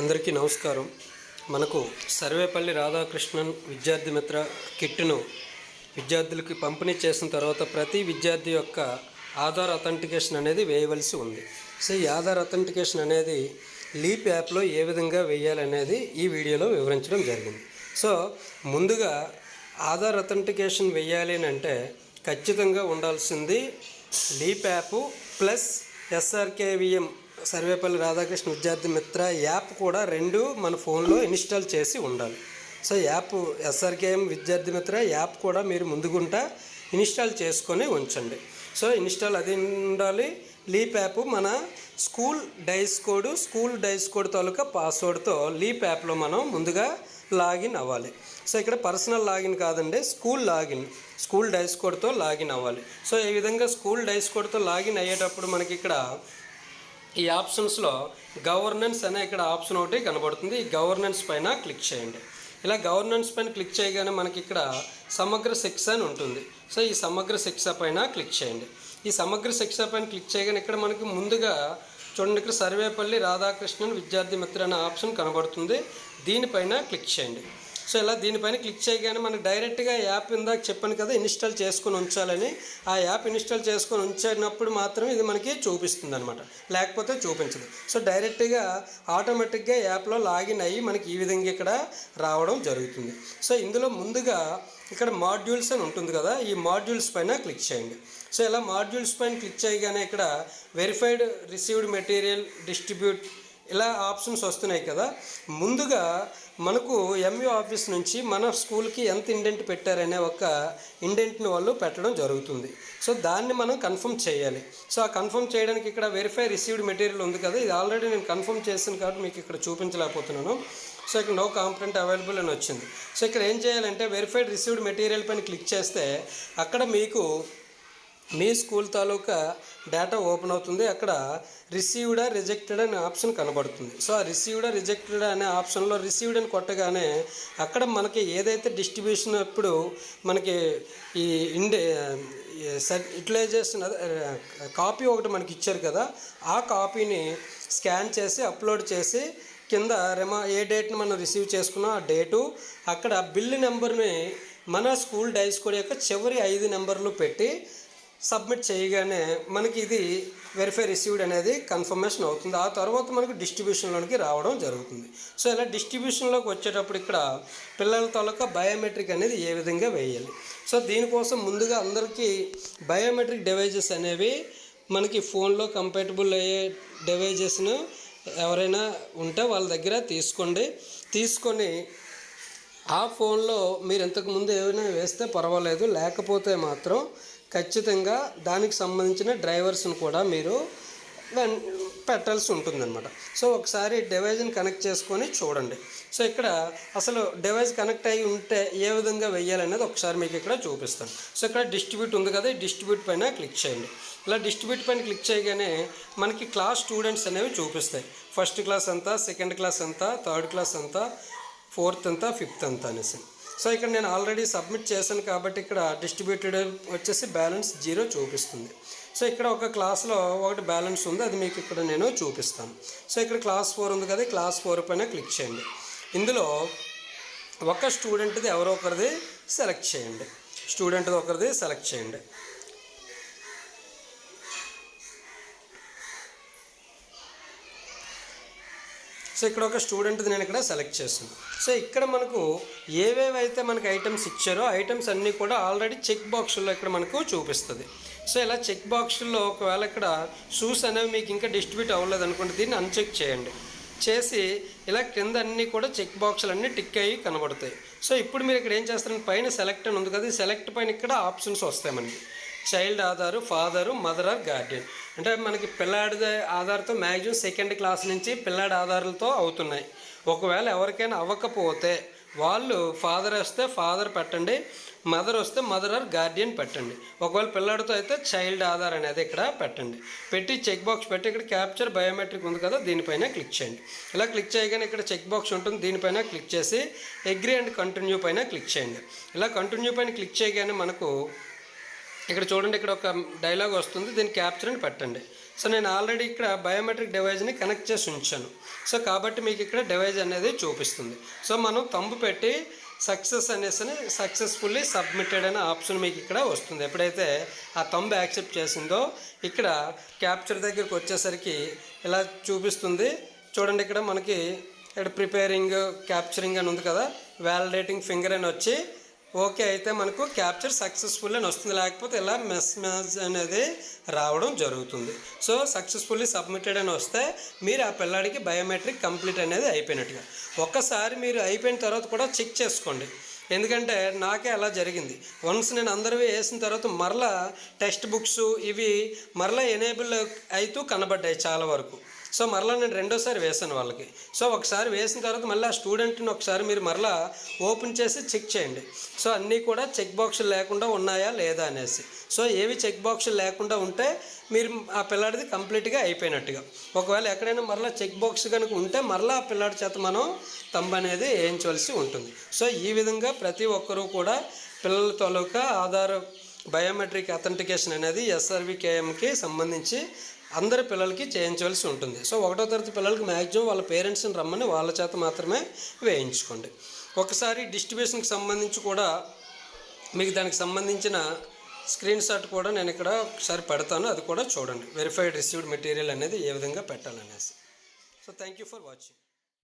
అందరికీ నమస్కారం. మనకు సర్వేపల్లి రాధాకృష్ణన్ విద్యార్థి మిత్ర కిట్ను విద్యార్థులకి పంపిణీ చేసిన తర్వాత ప్రతి విద్యార్థి యొక్క ఆధార్ అథెంటికేషన్ అనేది వేయవలసి ఉంది. సో ఈ ఆధార్ అథెంటికేషన్ అనేది లీప్ యాప్లో ఏ విధంగా వేయాలనేది ఈ వీడియోలో వివరించడం జరిగింది. సో ముందుగా ఆధార్ అథెంటికేషన్ వేయాలి అని అంటే ఖచ్చితంగా ఉండాల్సింది leap app plus SRKVM Sarvepalli Radhakrishna Vidyarthi Mitra app కూడా రెండు మన ఫోన్లో ఇన్స్టాల్ చేసి ఉండాలి. సో యాప్ ఎస్ఆర్కేఎం విద్యార్థి మిత్ర యాప్ కూడా మీరు ముందుగుంటా ఇన్స్టాల్ చేసుకొని ఉంచండి. సో ఇన్స్టాల్ అది ఉండాలి. లీప్ యాప్ మన school DISE code school DISE code తాలూకా పాస్వర్డ్తో లీప్ యాప్లో మనం ముందుగా లాగిన్ అవ్వాలి. సో ఇక్కడ పర్సనల్ లాగిన్ కాదండి స్కూల్ లాగిన్ స్కూల్ డైస్ కోడ్తో లాగిన్ అవ్వాలి. సో ఈ విధంగా స్కూల్ డైస్ కోడ్తో లాగిన్ అయ్యేటప్పుడు మనకి ఇక్కడ ఈ ఆప్షన్స్లో గవర్నెన్స్ అనే ఇక్కడ ఆప్షన్ ఒకటి కనబడుతుంది. ఈ గవర్నెన్స్ పైన క్లిక్ చేయండి. ఇలా గవర్నెన్స్ పైన క్లిక్ చేయగానే మనకి ఇక్కడ సమగ్ర శిక్ష అని ఉంటుంది. సో ఈ సమగ్ర శిక్ష పైన క్లిక్ చేయండి. ఈ సమగ్ర శిక్ష పైన క్లిక్ చేయగానే ఇక్కడ మనకి ముందుగా చూడండి ఇక్కడ సర్వేపల్లి రాధాకృష్ణన్ విద్యార్థి మిత్ర అనే ఆప్షన్ కనబడుతుంది. దీనిపైన క్లిక్ చేయండి. సో ఇలా దీనిపైన క్లిక్ చేయగానే మనకి డైరెక్ట్గా యాప్ ఇందాక చెప్పాను కదా ఇన్స్టాల్ చేసుకొని ఉంచాలని. ఆ యాప్ ఇన్స్టాల్ చేసుకొని ఉంచినప్పుడు మాత్రమే ఇది మనకి చూపిస్తుంది అనమాట లేకపోతే చూపించదు. సో డైరెక్ట్గా ఆటోమేటిక్గా యాప్లో లాగిన్ అయ్యి మనకి ఈ విధంగా ఇక్కడ రావడం జరుగుతుంది. సో ఇందులో ముందుగా ఇక్కడ మాడ్యూల్స్ అని ఉంటుంది కదా ఈ మాడ్యూల్స్ పైన క్లిక్ చేయండి. సో ఇలా మాడ్యూల్స్ పైన క్లిక్ చేయగానే ఇక్కడ వెరిఫైడ్ రిసీవ్డ్ మెటీరియల్ డిస్ట్రిబ్యూట్ ఇలా ఆప్షన్స్ వస్తున్నాయి కదా. ముందుగా మనకు ఎంయూ ఆఫీస్ నుంచి మన స్కూల్కి ఎంత ఇండెంట్ పెట్టారనే ఒక ఇండెంట్ని వాళ్ళు పెట్టడం జరుగుతుంది. సో దాన్ని మనం కన్ఫర్మ్ చేయాలి. సో ఆ కన్ఫర్మ్ చేయడానికి ఇక్కడ వెరిఫై రిసీవ్డ్ మెటీరియల్ ఉంది కదా. ఇది ఆల్రెడీ నేను కన్ఫర్మ్ చేసాను కాబట్టి మీకు ఇక్కడ చూపించలేకపోతున్నాను. సో ఇక్కడ నో కాంప్లెంట్ అవైలబుల్ అని వచ్చింది. సో ఇక్కడ ఏం చేయాలంటే వెరిఫైడ్ రిసీవ్డ్ మెటీరియల్ పైన క్లిక్ చేస్తే అక్కడ మీకు మీ స్కూల్ తాలూకా డేటా ఓపెన్ అవుతుంది. అక్కడ రిసీవ్డా రిజెక్టెడ్ అనే ఆప్షన్ కనబడుతుంది. సో ఆ రిసీవ్డా రిజెక్టెడ్ అనే ఆప్షన్లో రిసీవ్డ్ అని కొట్టగానే అక్కడ మనకి ఏదైతే డిస్ట్రిబ్యూషన్ అప్పుడు మనకి ఈ ఇండే యూటిలైజేషన్ కాపీ ఒకటి మనకి ఇచ్చారు కదా ఆ కాపీని స్కాన్ చేసి అప్లోడ్ చేసి కింద రెమా ఏ డేట్ని మనం రిసీవ్ చేసుకున్నాం ఆ డేటు అక్కడ బిల్లు నెంబర్ని మన స్కూల్ డైస్ కోడ్ యొక్క చివరి ఐదు నెంబర్లు పెట్టి సబ్మిట్ చేయగానే మనకి ఇది వెరిఫై రిసీవ్డ్ అనేది కన్ఫర్మేషన్ అవుతుంది. ఆ తర్వాత మనకు డిస్ట్రిబ్యూషన్లోనికి రావడం జరుగుతుంది. సో ఇలా డిస్ట్రిబ్యూషన్లోకి వచ్చేటప్పుడు ఇక్కడ పిల్లల తాలూకా బయోమెట్రిక్ అనేది ఏ విధంగా వేయాలి? సో దీనికోసం ముందుగా అందరికీ బయోమెట్రిక్ డివైజెస్ అనేవి మనకి ఫోన్లో కంపాటబుల్ అయ్యే డివైజెస్ను ఎవరైనా ఉంటే వాళ్ళ దగ్గర తీసుకోండి. తీసుకొని ఆ ఫోన్లో మీరు ఇంతకుముందు ఏమైనా వేస్తే పర్వాలేదు. లేకపోతే మాత్రం ఖచ్చితంగా దానికి సంబంధించిన డ్రైవర్స్ని కూడా మీరు పెట్టాల్సి పెట్టాల్సి ఉంటుందన్నమాట. సో ఒకసారి డివైజ్ని కనెక్ట్ చేసుకొని చూడండి. సో ఇక్కడ అసలు డివైస్ కనెక్ట్ అయ్యి ఉంటే ఏ విధంగా వెయ్యాలనేది ఒకసారి మీకు ఇక్కడ చూపిస్తాను. సో ఇక్కడ డిస్ట్రిబ్యూట్ ఉంది కదా ఈ డిస్ట్రిబ్యూట్ పైన క్లిక్ చేయండి. ఇలా డిస్ట్రిబ్యూట్ పైన క్లిక్ చేయగానే మనకి క్లాస్ స్టూడెంట్స్ అనేవి చూపిస్తాయి. ఫస్ట్ క్లాస్ అంతా సెకండ్ క్లాస్ అంతా థర్డ్ క్లాస్ అంతా ఫోర్త్ అంతా ఫిఫ్త్ అంతా అనేసి. సో ఇక్కడ నేను ఆల్రెడీ సబ్మిట్ చేశాను కాబట్టి ఇక్కడ డిస్ట్రిబ్యూటెడ్ వచ్చేసి బ్యాలెన్స్ జీరో చూపిస్తుంది. సో ఇక్కడ ఒక క్లాస్లో ఒకటి బ్యాలెన్స్ ఉంది అది మీకు ఇక్కడ నేను చూపిస్తాను. సో ఇక్కడ క్లాస్ ఫోర్ ఉంది కదా క్లాస్ ఫోర్ పైన క్లిక్ చేయండి. ఇందులో ఒక స్టూడెంట్ది ఎవరో ఒకరిది సెలెక్ట్ చేయండి. స్టూడెంట్ది ఒకరిది సెలెక్ట్ చేయండి. సో ఇక్కడ ఒక స్టూడెంట్ది నేను ఇక్కడ సెలెక్ట్ చేస్తాను సో ఇక్కడ మనకు ఏవేవైతే మనకు ఐటమ్స్ ఇచ్చారో ఐటమ్స్ అన్నీ కూడా ఆల్రెడీ చెక్ బాక్సుల్లో ఇక్కడ మనకు చూపిస్తుంది. సో ఇలా చెక్ బాక్సుల్లో ఒకవేళ ఇక్కడ షూస్ అనేవి మీకు ఇంకా డిస్ట్రిబ్యూట్ అవ్వలేదు అనుకోండి దీన్ని అన్చెక్ చేయండి. చేసి ఇలా కింద అన్నీ కూడా చెక్ బాక్సులు అన్నీ టిక్ అయ్యి కనబడతాయి. సో ఇప్పుడు మీరు ఇక్కడ ఏం చేస్తారని పైన సెలెక్ట్ అని ఉంది కదా సెలెక్ట్ పైన ఇక్కడ ఆప్షన్స్ వస్తాయి మనకి. Child Aadhaar father mother or guardian అంటే మనకి పిల్లాడి ఆధార్తో మ్యాక్సిమం సెకండ్ క్లాస్ నుంచి పిల్లాడి ఆధారాలతో అవుతున్నాయి. ఒకవేళ ఎవరికైనా అవ్వకపోతే వాళ్ళు ఫాదర్ వస్తే ఫాదర్ పెట్టండి మదర్ వస్తే మదర్ ఆర్ గార్డియన్ పెట్టండి. ఒకవేళ పిల్లాడితో అయితే చైల్డ్ ఆధార్ అనేది ఇక్కడ పెట్టండి. పెట్టి చెక్ బాక్స్ పెట్టి ఇక్కడ క్యాప్చర్ బయోమెట్రిక్ ఉంది కదా దీనిపైన క్లిక్ చేయండి. ఇలా క్లిక్ చేయగానే ఇక్కడ చెక్ బాక్స్ ఉంటుంది దీనిపైన క్లిక్ చేసి అగ్రి అండ్ కంటిన్యూ పైన క్లిక్ చేయండి. ఇలా కంటిన్యూ పైన క్లిక్ చేయగానే మనకు ఇక్కడ చూడండి ఇక్కడ ఒక డైలాగ్ వస్తుంది దీన్ని క్యాప్చర్ అని పెట్టండి. సో నేను ఆల్రెడీ ఇక్కడ బయోమెట్రిక్ డివైజ్ని కనెక్ట్ చేసి ఉంచాను. సో కాబట్టి మీకు ఇక్కడ డివైజ్ అనేది చూపిస్తుంది. సో మనం తంబు పెట్టి సక్సెస్ అనేసి సక్సెస్ఫుల్లీ సబ్మిటెడ్ అనే ఆప్షన్ మీకు ఇక్కడ వస్తుంది. ఎప్పుడైతే ఆ తంబు యాక్సెప్ట్ చేసిందో ఇక్కడ క్యాప్చర్ దగ్గరికి వచ్చేసరికి ఇలా చూపిస్తుంది. చూడండి ఇక్కడ మనకి ఇక్కడ ప్రిపేరింగ్ క్యాప్చరింగ్ అని ఉంది కదా వ్యాలిడేటింగ్ ఫింగర్ అని వచ్చి ఓకే అయితే మనకు క్యాప్చర్ సక్సెస్ఫుల్ అని వస్తుంది. లేకపోతే ఇలా మెస్ మెస్ అనేది రావడం జరుగుతుంది. సో సక్సెస్ఫుల్లీ సబ్మిటెడ్ అని వస్తే మీరు ఆ పిల్లాడికి బయోమెట్రిక్ కంప్లీట్ అనేది అయిపోయినట్టుగా. ఒక్కసారి మీరు అయిపోయిన తర్వాత కూడా చెక్ చేసుకోండి. ఎందుకంటే నాకే అలా జరిగింది. వన్స్ నేను అందరివి వేసిన తర్వాత మరలా టెక్స్ట్ బుక్స్ ఇవి మరలా ఎనేబుల్ అవుతూ కనబడ్డాయి చాలా వరకు. సో మరలా నేను రెండోసారి వేసాను వాళ్ళకి. సో ఒకసారి వేసిన తర్వాత మళ్ళీ ఆ స్టూడెంట్ని ఒకసారి మీరు మరలా ఓపెన్ చేసి చెక్ చేయండి. సో అన్నీ కూడా చెక్ బాక్సులు లేకుండా ఉన్నాయా లేదా అనేసి. సో ఏవి చెక్ బాక్సులు లేకుండా ఉంటే మీరు ఆ పిల్లాడిది కంప్లీట్గా అయిపోయినట్టుగా. ఒకవేళ ఎక్కడైనా మరలా చెక్ బాక్స్ కనుక ఉంటే మరలా ఆ పిల్లాడి చేత మనం తంబ అనేది వేయించవలసి ఉంటుంది. సో ఈ విధంగా ప్రతి ఒక్కరూ కూడా పిల్లల తాలూకా ఆధార్ బయోమెట్రిక్ అథెంటికేషన్ అనేది ఎస్ఆర్వి కేఎంకి సంబంధించి అందరి పిల్లలకి చేయించవలసి ఉంటుంది. సో ఒకటో తరగతి పిల్లలకి మ్యాక్సిమం వాళ్ళ పేరెంట్స్ని రమ్మని వాళ్ళ చేత మాత్రమే వేయించుకోండి. ఒకసారి డిస్ట్రిబ్యూషన్కి సంబంధించి కూడా మీకు దానికి సంబంధించిన స్క్రీన్ షాట్ కూడా నేను ఇక్కడ ఒకసారి పెడతాను. అది కూడా చూడండి. వెరిఫైడ్ రిసీవ్డ్ మెటీరియల్ అనేది ఏ విధంగా పెట్టాలనేసి. So thank you for watching